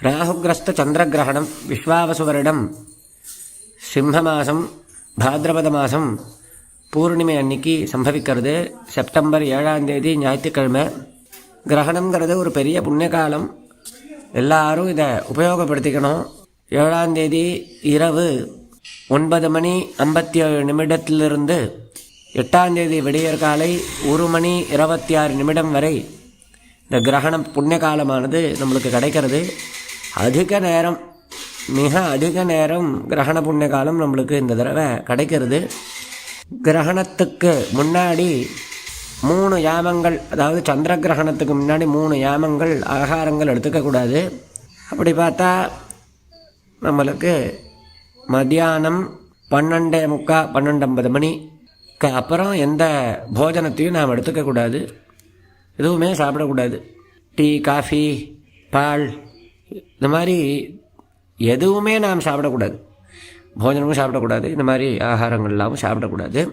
ராகுகிரஸ்த சந்திரகிரகணம் விஸ்வாவசுவரிடம் சிம்ம மாதம் பாத்ரபத மாதம் பூர்ணிமை அன்னைக்கு சம்பவிக்கிறது செப்டம்பர் ஏழாம் தேதி ஞாயிற்றுக்கிழமை கிரகணங்கிறது ஒரு பெரிய புண்ணியகாலம் எல்லாரும் இதை உபயோகப்படுத்திக்கணும் ஏழாம் தேதி இரவு ஒன்பது மணி ஐம்பத்தி ஏழு நிமிடத்திலிருந்து எட்டாம் தேதி விடியற் காலை ஒரு மணி இருபத்தி ஆறு நிமிடம் வரை இந்த கிரகணம் புண்ணிய காலமானது நம்மளுக்கு கிடைக்கிறது அதிக நேரம் மிக அதிக நேரம் கிரகண புண்ணிய காலம் நம்மளுக்கு இந்த தடவை கிடைக்கிறது. கிரகணத்துக்கு முன்னாடி மூணு யாமங்கள் அதாவது சந்திர கிரகணத்துக்கு முன்னாடி மூணு யாமங்கள் ஆகாரங்கள் எடுத்துக்கக்கூடாது அப்படி பார்த்தா நம்மளுக்கு மத்தியானம் பன்னெண்டே முக்கா பன்னெண்டு ஐம்பது மணிக்கு அப்புறம் எந்த போஜனத்தையும் நாம் எடுத்துக்கக்கூடாது எதுவுமே சாப்பிடக்கூடாது. டீ காஃபி பால் இந்த மாதிரி எதுவுமே நாம் சாப்பிடக்கூடாது. போஜனமும் சாப்பிடக்கூடாது. இந்த மாதிரி ஆகாரங்களெல்லாமும் சாப்பிடக்கூடாது.